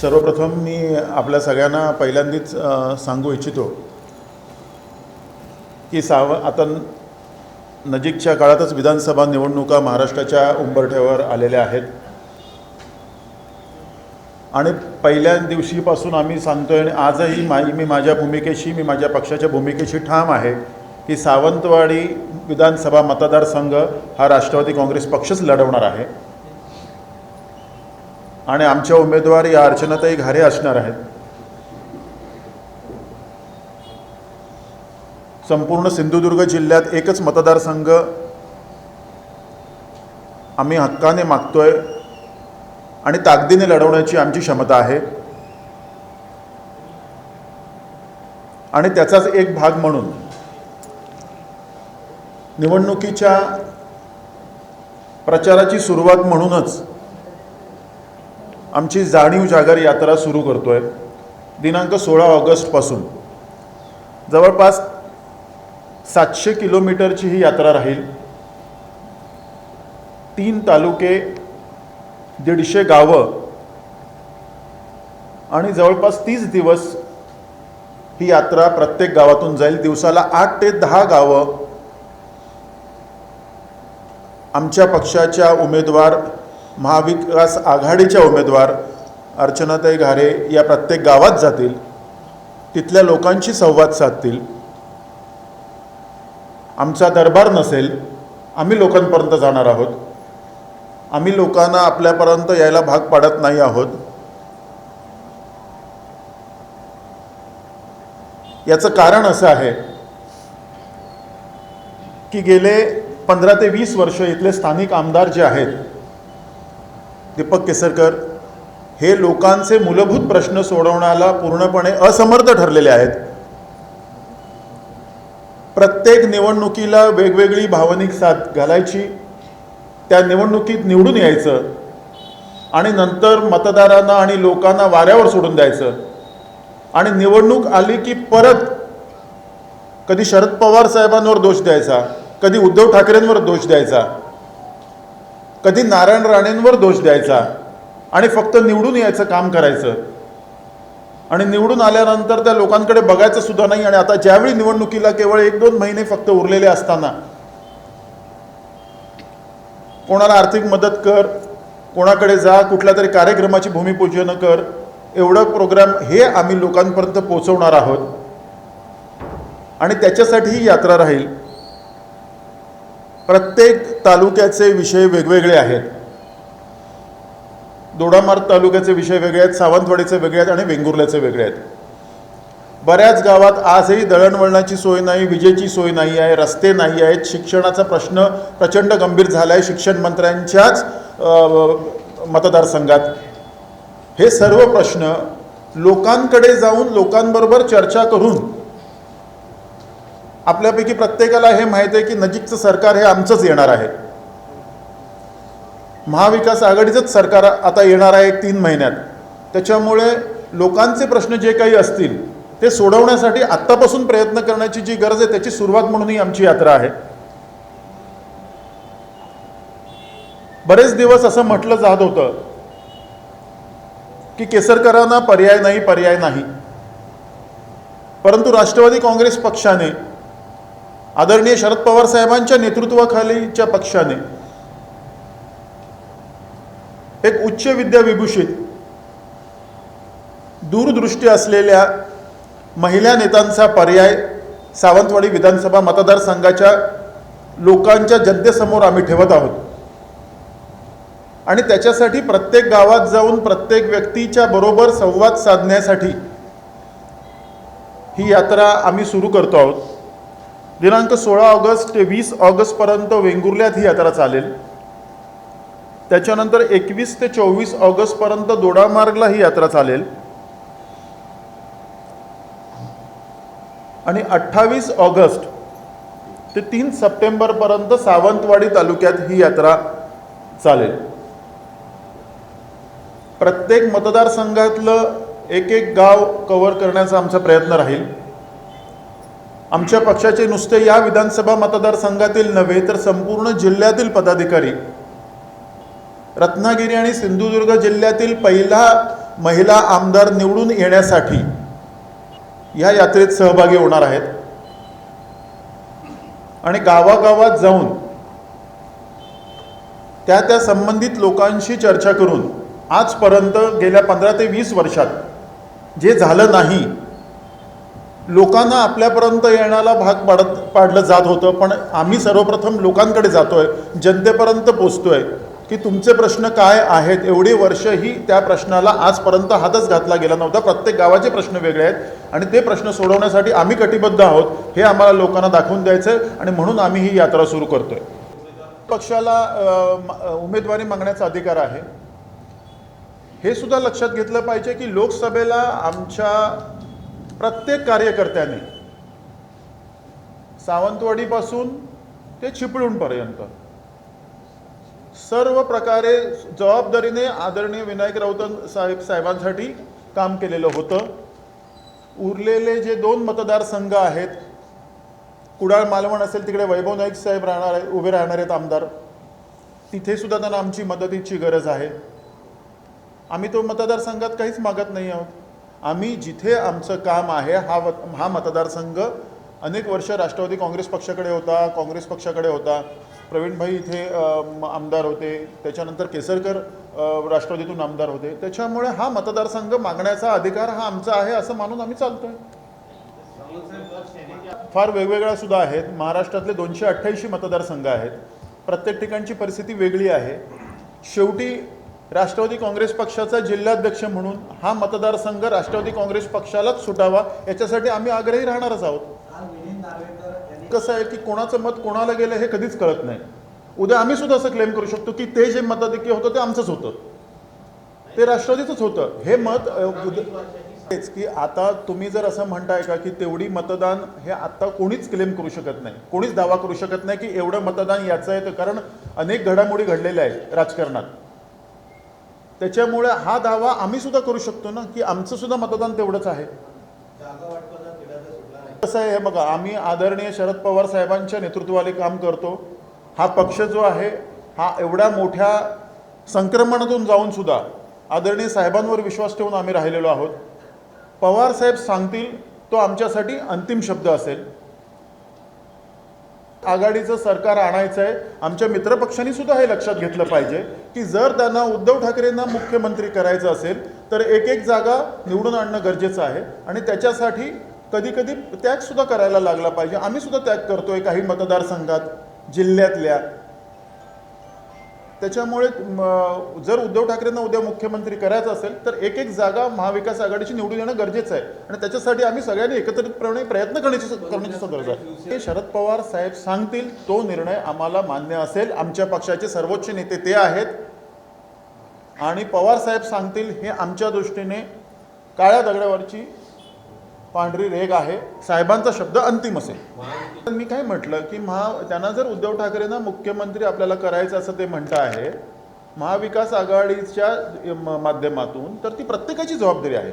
सर्वप्रथम मी आपल्या सगळ्यांना पहिल्यांदाच सांगू इच्छितो की साव आता नजीकच्या काळातच विधानसभा निवडणुका महाराष्ट्राच्या उंबरठ्यावर आलेल्या आहेत. आणि पहिल्या दिवशीपासून आम्ही सांगतोय आणि आजही मा मी माझ्या भूमिकेशी मी माझ्या पक्षाच्या भूमिकेशी ठाम आहे की सावंतवाडी विधानसभा मतदारसंघ हा राष्ट्रवादी काँग्रेस पक्षच लढवणार आहे. आणि आमच्या उमेदवार या अर्चनाताई घारे असणार आहेत. संपूर्ण सिंधुदुर्ग जिल्ह्यात एकच मतदारसंघ आम्ही हक्काने मागतोय आणि ताकदीने लढवण्याची आमची क्षमता आहे. आणि त्याचाच एक भाग म्हणून निवडणुकीच्या प्रचाराची सुरुवात म्हणूनच आमची जाणीव जागर यात्रा सुरू करतोय. दिनांक सोळा ऑगस्टपासून जवळपास सातशे किलोमीटरची ही यात्रा राहील. तीन तालुके दीडशे गावं आणि जवळपास तीस दिवस ही यात्रा प्रत्येक गावातून जाईल. दिवसाला आठ ते दहा गावं आमच्या पक्षाच्या उमेदवार महाविकास आघाडीच्या उमेदवार अर्चनाताई घारे या प्रत्येक गावात जातील तिथल्या लोकांशी संवाद साधतील. आमचा दरबार नसेल आम्ही लोकांपर्यंत जाणार आहोत. आम्ही लोकांना आपल्यापर्यंत यायला भाग पाडत नाही आहोत. याचं कारण असं आहे की गेले पंधरा ते वीस वर्ष इथले स्थानिक आमदार जे आहेत दीपक केसरकर हे लोकांचे मूलभूत प्रश्न सोडवण्याला पूर्णपणे असमर्थ ठरलेले आहेत. प्रत्येक निवडणुकीला वेगवेगळी भावनिक साथ घालायची त्या निवडणुकीत निवडून यायचं आणि नंतर मतदारांना आणि लोकांना वाऱ्यावर सोडून द्यायचं. आणि निवडणूक आली की परत कधी शरद पवार साहेबांवर दोष द्यायचा कधी उद्धव ठाकरेंवर दोष द्यायचा कधी नारायण राणेंवर दोष द्यायचा आणि फक्त निवडून यायचं काम करायचं. आणि निवडून आल्यानंतर त्या लोकांकडे बघायचं सुद्धा नाही आणि आता ज्यावेळी निवडणुकीला केवळ एक दोन महिने फक्त उरलेले असताना कोणाला आर्थिक मदत कर कोणाकडे जा कुठल्या तरी कार्यक्रमाची भूमिपूजन कर एवढं प्रोग्राम हे आम्ही लोकांपर्यंत पोहोचवणार आहोत. आणि त्याच्यासाठी ही यात्रा राहील. प्रत्येक तालुक्याचे विषय वेगवेगळे आहेत. दोडामार्ग तालुक्याचे विषय वेगळे आहेत सावंतवाडीचे वेगळे आहेत आणि वेंगुर्ल्याचे वेगळे आहेत. बऱ्याच गावात आजही दळणवळणाची सोय नाही विजेची सोय नाही आहे रस्ते नाही आहेत. शिक्षणाचा प्रश्न प्रचंड गंभीर झाला आहे शिक्षण मंत्र्यांच्याच मतदारसंघात. हे सर्व प्रश्न लोकांकडे जाऊन लोकांबरोबर चर्चा करून आपल्यापैकी प्रत्येकाला हे माहीत आहे की नजीकचं सरकार हे आमचंच येणार आहे. महाविकास आघाडीचंच सरकार आता येणार आहे तीन महिन्यात. त्याच्यामुळे लोकांचे प्रश्न जे काही असतील ते सोडवण्यासाठी आत्तापासून प्रयत्न करण्याची जी गरज आहे त्याची सुरुवात म्हणून ही आमची यात्रा आहे. बरेच दिवस असं म्हटलं जात होतं की केसरकरांना पर्याय नाही पर्याय नाही. परंतु राष्ट्रवादी काँग्रेस पक्षाने आदरणीय शरद पवार साहेबांच्या नेतृत्वाखालीच्या पक्षाने एक उच्च विद्या विभूषित दूरदृष्टी असलेल्या महिला नेत्यांचा पर्याय सावंतवाडी विधानसभा मतदारसंघाच्या लोकांच्या जनतेसमोर आम्ही ठेवत आहोत. आणि त्याच्यासाठी प्रत्येक गावात जाऊन प्रत्येक व्यक्तीच्या बरोबर संवाद साधण्यासाठी ही यात्रा आम्ही सुरू करतो आहोत. दिनांक सोळा ऑगस्ट ते वीस ऑगस्टपर्यंत वेंगुर्ल्यात ही यात्रा चालेल. त्याच्यानंतर एकवीस ते चोवीस ऑगस्टपर्यंत दोडामार्गला ही यात्रा चालेल. आणि अठ्ठावीस ऑगस्ट ते तीन सप्टेंबरपर्यंत सावंतवाडी तालुक्यात ही यात्रा चालेल. प्रत्येक मतदारसंघातलं एक एक गाव कव्हर करण्याचा आमचा प्रयत्न राहील. आमच्या पक्षाचे नुसते या विधानसभा मतदारसंघातील नव्हे तर संपूर्ण जिल्ह्यातील पदाधिकारी. रत्नागिरी आणि सिंधुदुर्ग जिल्ह्यातील पहिला महिला आमदार निवडून येण्यासाठी या यात्रेत सहभागी होणार आहेत. आणि गावागावात जाऊन त्या त्या संबंधित लोकांशी चर्चा करून आजपर्यंत गेल्या पंधरा ते वीस वर्षात जे झालं नाही लोकांना आपल्यापर्यंत येण्याला भाग पाडत पाडलं जात होतं पण आम्ही सर्वप्रथम लोकांकडे जातो आहे जनतेपर्यंत पोचतो आहे की तुमचे प्रश्न काय आहेत? एवढी वर्षही त्या प्रश्नाला आजपर्यंत हातच घातला गेला नव्हता. प्रत्येक गावाचे प्रश्न वेगळे आहेत आणि ते प्रश्न सोडवण्यासाठी आम्ही कटिबद्ध आहोत हे आम्हाला लोकांना दाखवून द्यायचं आहे आणि म्हणून आम्ही ही यात्रा सुरू करतो आहे पक्षाला उमेदवारी मागण्याचा अधिकार आहे. हे सुद्धा लक्षात घेतलं पाहिजे की लोकसभेला आमच्या प्रत्येक कार्यकर्त्याने सावंतवाडीपासून ते चिपळूणपर्यंत सर्व प्रकारे जबाबदारीने आदरणीय विनायक राऊत साहेब साहेबांसाठी काम केलेलं होतं. उरलेले जे दोन मतदारसंघ आहेत कुडाळ मालवण असेल तिकडे वैभव नाईक साहेब राहणार आहेत उभे राहणार आहेत आमदार. तिथे सुद्धा त्यांना आमची मदतीची गरज आहे. आम्ही तो मतदारसंघात काहीच मागत नाही आहोत. आम्ही जिथे आमचं काम आहे हा वत- हा मतदारसंघ अनेक वर्ष राष्ट्रवादी काँग्रेस पक्षाकडे होता काँग्रेस पक्षाकडे होता. प्रवीणभाई इथे आमदार होते. त्याच्यानंतर केसरकर राष्ट्रवादीतून आमदार होते. त्याच्यामुळे हा मतदारसंघ मागण्याचा अधिकार हा आमचा आहे असं मानून आम्ही चालतोय. फार वेगवेगळ्या सुद्धा आहेत. महाराष्ट्रातले दोनशे अठ्ठ्याऐंशी मतदारसंघ आहेत. प्रत्येक ठिकाणची परिस्थिती वेगळी आहे. शेवटी राष्ट्रवादी काँग्रेस पक्षाचा जिल्हाध्यक्ष म्हणून हा मतदारसंघ राष्ट्रवादी काँग्रेस पक्षालाच सुटावा याच्यासाठी आम्ही आग्रही राहणारच आहोत. कसं आहे की कोणाचं मत कोणाला गेलं हे कधीच कळत नाही. उद्या आम्ही सुद्धा असं क्लेम करू शकतो की ते जे मताधिक्य होतं ते आमचंच होतं. ते राष्ट्रवादीचंच होतं. हे मत तेच की आता तुम्ही जर असं म्हणताय का की तेवढी मतदान हे आता कोणीच क्लेम करू शकत नाही कोणीच दावा करू शकत नाही की एवढं मतदान याचं आहे. तर कारण अनेक घडामोडी घडलेल्या आहेत राजकारणात. त्याच्यामुळे हा दावा आम्ही सुद्धा करू शकतो ना की आमचं सुद्धा मतदान तेवढंच आहे. कसं आहे हे बघा आम्ही आदरणीय शरद पवार साहेबांच्या नेतृत्वाने काम करतो. हा पक्ष जो आहे हा एवढ्या मोठ्या संक्रमणातून जाऊन सुद्धा आदरणीय साहेबांवर विश्वास ठेवून आम्ही राहिलेलो आहोत. पवार साहेब सांगतील तो आमच्यासाठी अंतिम शब्द असेल. आघाडीचं सरकार आणायचं आहे आमच्या मित्रपक्षांनी सुद्धा हे लक्षात घेतलं पाहिजे की जर त्यांना उद्धव ठाकरेंना मुख्यमंत्री करायचं असेल तर एक एक जागा निवडून आणणं गरजेचं आहे आणि त्याच्यासाठी कधी कधी त्यागसुद्धा करायला लागला पाहिजे. आम्ही सुद्धा त्याग करतोय काही मतदारसंघात जिल्ह्यातल्या. त्याच्यामुळे जर उद्धव ठाकरेंना उद्या मुख्यमंत्री करायचं असेल तर एक एक जागा महाविकास आघाडीची निवडून येणं गरजेचं आहे. आणि त्याच्यासाठी आम्ही सगळ्यांनी एकत्रितपणे प्रयत्न करण्याची करण्याची गरज आहे. ते शरद पवार साहेब सांगतील तो निर्णय आम्हाला मान्य असेल. आमच्या पक्षाचे सर्वोच्च नेते ते आहेत. आणि पवार साहेब सांगतील हे आमच्या दृष्टीने काळ्या दगडावरची पांढरी रेग आहे. साहेबांचा शब्द अंतिम असेल. तर मी काय म्हटलं की महा त्यांना जर उद्धव ठाकरेंना मुख्यमंत्री आपल्याला करायचं असं ते म्हणत आहे महाविकास आघाडीच्या म- माध्यमातून तर ती प्रत्येकाची जबाबदारी आहे.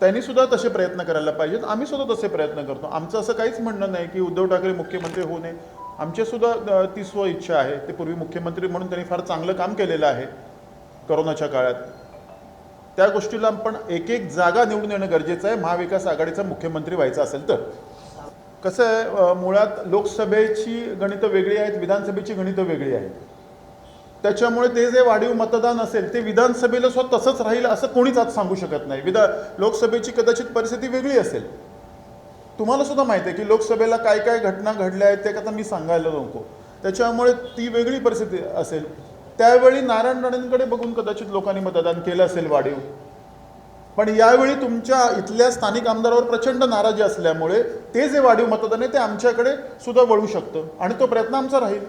त्यांनी सुद्धा तसे प्रयत्न करायला पाहिजेत. आम्ही सुद्धा तसे प्रयत्न करतो. आमचं असं काहीच म्हणणं नाही की उद्धव ठाकरे मुख्यमंत्री होऊ नये. आमची सुद्धा ती स्व इच्छा आहे. ते पूर्वी मुख्यमंत्री म्हणून त्यांनी फार चांगलं काम केलेलं आहे. करोनाच्या काळात. त्या गोष्टीला आपण एक एक जागा निवडून येणं गरजेचं आहे. महाविकास आघाडीचा मुख्यमंत्री व्हायचा असेल तर. कसं आहे मुळात लोकसभेची गणितं वेगळी आहेत विधानसभेची गणितं वेगळी आहेत. त्याच्यामुळे ते जे वाढीव मतदान असेल ते विधानसभेला सुद्धा तसंच राहील असं कोणीच आज सांगू शकत नाही. विधा लोकसभेची कदाचित परिस्थिती वेगळी असेल. तुम्हाला सुद्धा माहिती आहे की लोकसभेला काय काय घटना घडल्या आहेत ते आता मी सांगायला नको. त्याच्यामुळे ती वेगळी परिस्थिती असेल. त्यावेळी नारायण राणेंकडे बघून कदाचित लोकांनी मतदान केलं असेल वाढीव. पण यावेळी तुमच्या इथल्या स्थानिक आमदारावर प्रचंड नाराजी असल्यामुळे ते जे वाढीव मतदान आहे ते आमच्याकडे सुद्धा वळू शकतं आणि तो प्रयत्न आमचा राहील.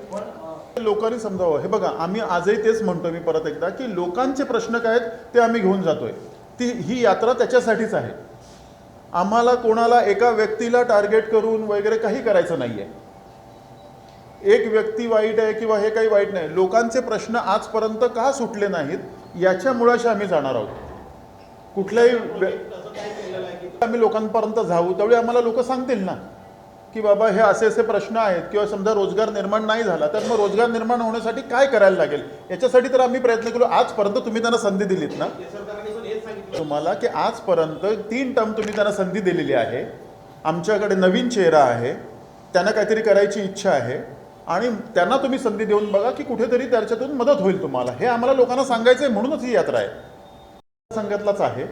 लोकांनी समजावं. हे बघा आम्ही आजही तेच म्हणतो मी परत एकदा की लोकांचे प्रश्न काय आहेत ते आम्ही घेऊन जातोय. ती ही यात्रा त्याच्यासाठीच आहे. आम्हाला कोणाला एका व्यक्तीला टार्गेट करून वगैरे काही करायचं नाही आहे एक व्यक्ती वाईट आहे किंवा हे काही वाईट नाही लोकांचे प्रश्न आजपर्यंत का सुटले नाहीत याच्या मुळाशी आम्ही जाणार आहोत. कुठल्याही आम्ही लोकांपर्यंत जाऊ त्यावेळी आम्हाला लोक सांगतील ना की बाबा हे असे असे प्रश्न आहेत किंवा समजा रोजगार निर्माण नाही झाला तर मग रोजगार निर्माण होण्यासाठी काय करायला लागेल? याच्यासाठी तर आम्ही प्रयत्न केलो आजपर्यंत तुम्ही त्यांना संधी दिलीत ना? तुम्हाला की आजपर्यंत तीन टर्म तुम्ही त्यांना संधी दिलेली आहे आमच्याकडे नवीन चेहरा आहे त्यांना काहीतरी करायची इच्छा आहे आणि त्यांना तुम्ही संधी देऊन बघा की कुठेतरी त्याच्यातून मदत होईल तुम्हाला. हे आम्हाला लोकांना सांगायचं आहे म्हणूनच ही यात्रा आहे. संघातलाच आहे.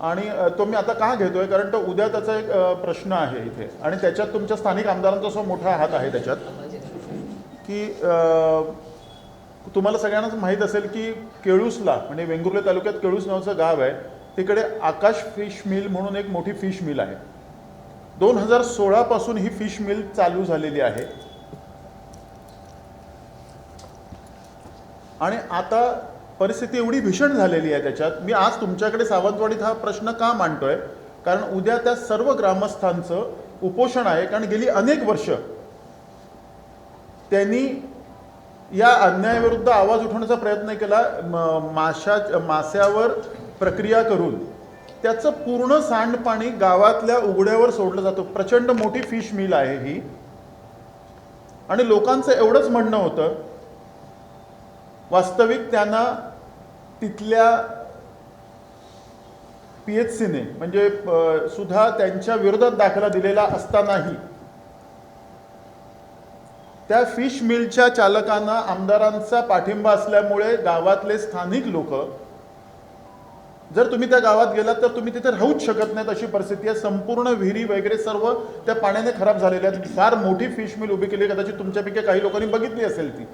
आणि तो मी आता का घेतोय? कारण तो उद्या त्याचा एक प्रश्न आहे इथे. आणि त्याच्यात तुमच्या स्थानिक आमदारांचा जो मोठा हात आहे त्याच्यात. की तुम्हाला सगळ्यांनाच माहीत असेल की केळूसला म्हणजे वेंगुर्ले तालुक्यात केळूस नावाचं गाव आहे. तिकडे आकाश फिश मिल म्हणून एक मोठी फिश मिल आहे. दोन हजार सोळापासून ही फिश मिल चालू झालेली आहे. आणि आता परिस्थिती एवढी भीषण झालेली आहे त्याच्यात. मी आज तुमच्याकडे सावंतवाडीत हा प्रश्न का मांडतोय? कारण उद्या त्या सर्व ग्रामस्थांचं उपोषण आहे कारण गेली अनेक वर्ष त्यांनी या अन्यायाविरुद्ध आवाज उठवण्याचा प्रयत्न केला माशा मास्यावर प्रक्रिया करून. त्याचं पूर्ण सांडपाणी गावातल्या उघड्यावर सोडलं जातं. प्रचंड मोठी फिश मिल आहे ही. आणि लोकांचं एवढंच म्हणणं होतं वास्तविक त्यांना तिथल्या पी एच सीने म्हणजे सुद्धा त्यांच्या विरोधात दाखला दिलेला असतानाही त्या फिश मिलच्या चालकांना आमदारांचा पाठिंबा असल्यामुळे गावातले स्थानिक लोक जर तुम्ही त्या गावात गेलात तर तुम्ही तिथे राहूच शकत नाहीत अशी परिस्थिती आहे. संपूर्ण विहिरी वगैरे सर्व त्या पाण्याने खराब झालेल्या आहेत. फार मोठी फिश मिल उभी केली कदाचित तुमच्यापैकी काही लोकांनी बघितली असेल ती.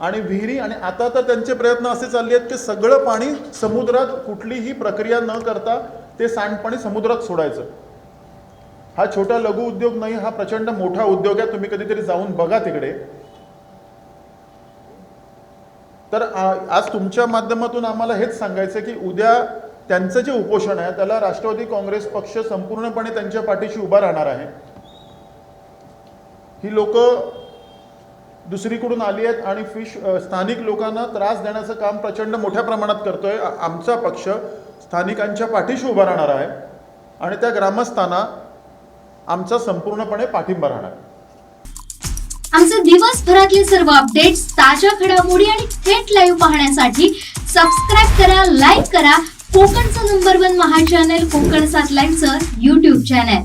आणि विहिरी आणि आता तर त्यांचे प्रयत्न असे चालले आहेत की सगळं पाणी समुद्रात कुठलीही प्रक्रिया न करता ते सांडपाणी समुद्रात सोडायचं. हा छोटा लघु उद्योग नाही हा प्रचंड मोठा उद्योग आहे. तुम्ही कधीतरी जाऊन बघा तिकडे. तर आज तुमच्या माध्यमातून आम्हाला हेच सांगायचं की उद्या त्यांचं जे उपोषण आहे त्याला राष्ट्रवादी काँग्रेस पक्ष संपूर्णपणे त्यांच्या पाठीशी उभा राहणार आहे. ही लोक दुसरीकडून आली आहेत आणि फिश स्थानिक लोकांना त्रास देण्याचं काम प्रचंड मोठ्या प्रमाणात करतोय. आहे आमचा पक्ष स्थानिकांच्या पाठीशी उभा राहणार आहे आणि त्या ग्रामस्थांना आमचा संपूर्णपणे पाठिंबा राहणार आहे. आमचे दिवसभरातले सर्व अपडेट्स ताज्या घडामोडी आणि थेट लाईव्ह पाहण्यासाठी सबस्क्राईब करा लाईक करा. कोकणचं नंबर वन महा चॅनल कोकण सात लाईनचं युट्यूब चॅनल